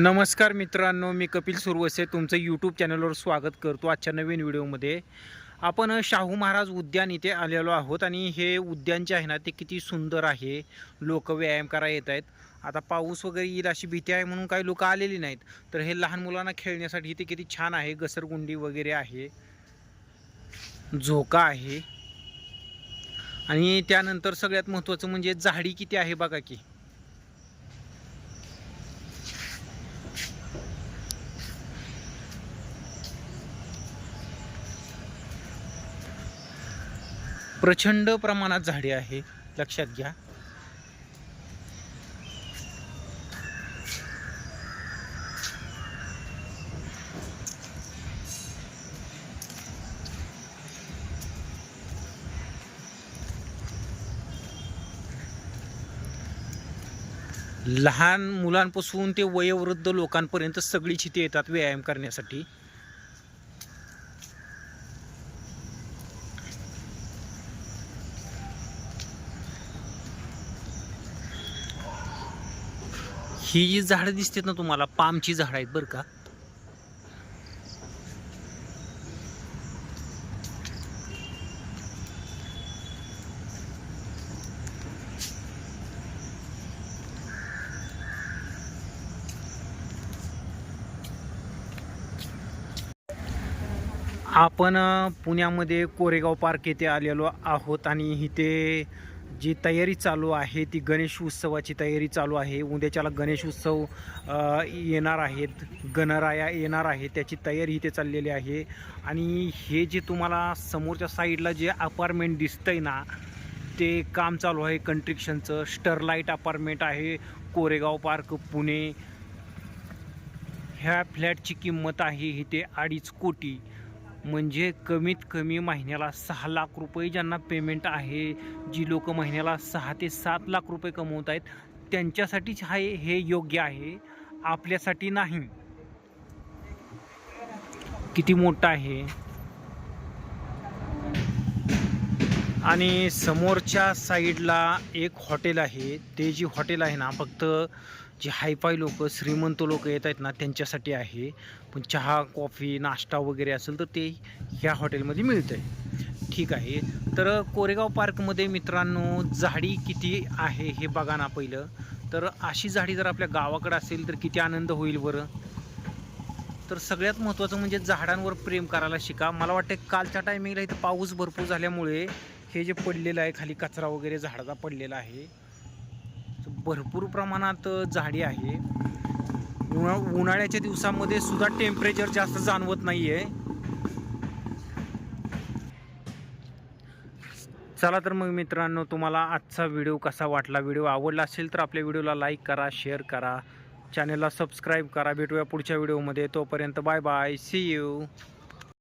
नमस्कार मित्रांनो मी कपिल सुरवसे तुमचं यूट्यूब चॅनलवर स्वागत करतो आजच्या नवीन व्हिडिओमध्ये. आपण शाहू महाराज उद्यान इथे आलेलो आहोत आणि हे उद्यान जे आहे ना ते किती सुंदर आहे. लोक व्यायाम करायला येत आहेत. आता पाऊस वगैरे येईल अशी भीती आहे म्हणून काही लोक आलेली नाहीत. तर हे लहान मुलांना खेळण्यासाठी इथे किती छान आहे. घसरगुंडी वगैरे आहे. झोका आहे. आणि त्यानंतर सगळ्यात महत्त्वाचं म्हणजे झाडी किती आहे बघा की. प्रचंड प्रमाणात झाडे आहे. लक्षात घ्या. लहान मुलांपासून ते वयोवृद्ध लोकांपर्यंत सगळीच इथे येतात व्यायाम करण्यासाठी. ही जी झाडं दिसतात ना तुम्हाला पामची झाडं आहेत बरं का. आपण पुण्यामध्ये कोरेगाव पार्क येथे आलेलो आहोत आणि इथे जी तयारी चालू आहे ती गणेश उत्सवाची तयारी चालू आहे. उद्याच्याला गणेश उत्सव येणार आहेत. गणराया येणार आहे त्याची तयारी इथे चाललेली आहे. आणि हे जे तुम्हाला समोरच्या साईडला जे अपार्टमेंट दिसतंय ना ते काम चालू आहे कंट्रिक्शनचं. स्टरलाईट अपार्टमेंट आहे कोरेगाव पार्क पुणे. ह्या फ्लॅटची किंमत आहे इथे अडीच कोटी. म्हणजे कमीत कमी महिन्याला सहा लाख रुपये ज्यांना पेमेंट आहे जी लोक महिन्याला सहा ते सात लाख रुपये कमवत आहेत त्यांच्यासाठीच हा हे योग्य आहे आपल्यासाठी नाही. किती मोठं आहे. आणि समोरच्या साईडला एक हॉटेल आहे ते जी हॉटेल आहे ना फक्त जे हायफाय लोक श्रीमंत लोक येत आहेत ना त्यांच्यासाठी आहे. पण चहा कॉफी नाश्ता वगैरे असेल तर ते ह्या हॉटेलमध्ये मिळतं आहे ठीक आहे. तर कोरेगाव पार्कमध्ये मित्रांनो झाडी किती आहे हे बघा ना पहिलं. तर अशी झाडी जर आपल्या गावाकडे असेल तर किती आनंद होईल बरं? तर सगळ्यात महत्त्वाचं म्हणजे झाडांवर प्रेम करायला शिका. मला वाटतं कालच्या टायमिंगला इथं पाऊस भरपूर झाल्यामुळे हे जे पडलेलं आहे खाली कचरा वगैरे झाडाचा पडलेला आहे भरपूर प्रमाणात झाडी आहे. उन्हा उन्हाळ्याच्या दिवसामध्ये सुद्धा टेम्परेचर जास्त जाणवत नाही आहे चला तर मग मित्रांनो तुम्हाला आजचा व्हिडिओ कसा वाटला? व्हिडिओ आवडला असेल तर आपल्या व्हिडिओला लाईक करा शेअर करा. चॅनलला सबस्क्राईब करा. भेटूया पुढच्या व्हिडिओमध्ये. तोपर्यंत बाय बाय सी यू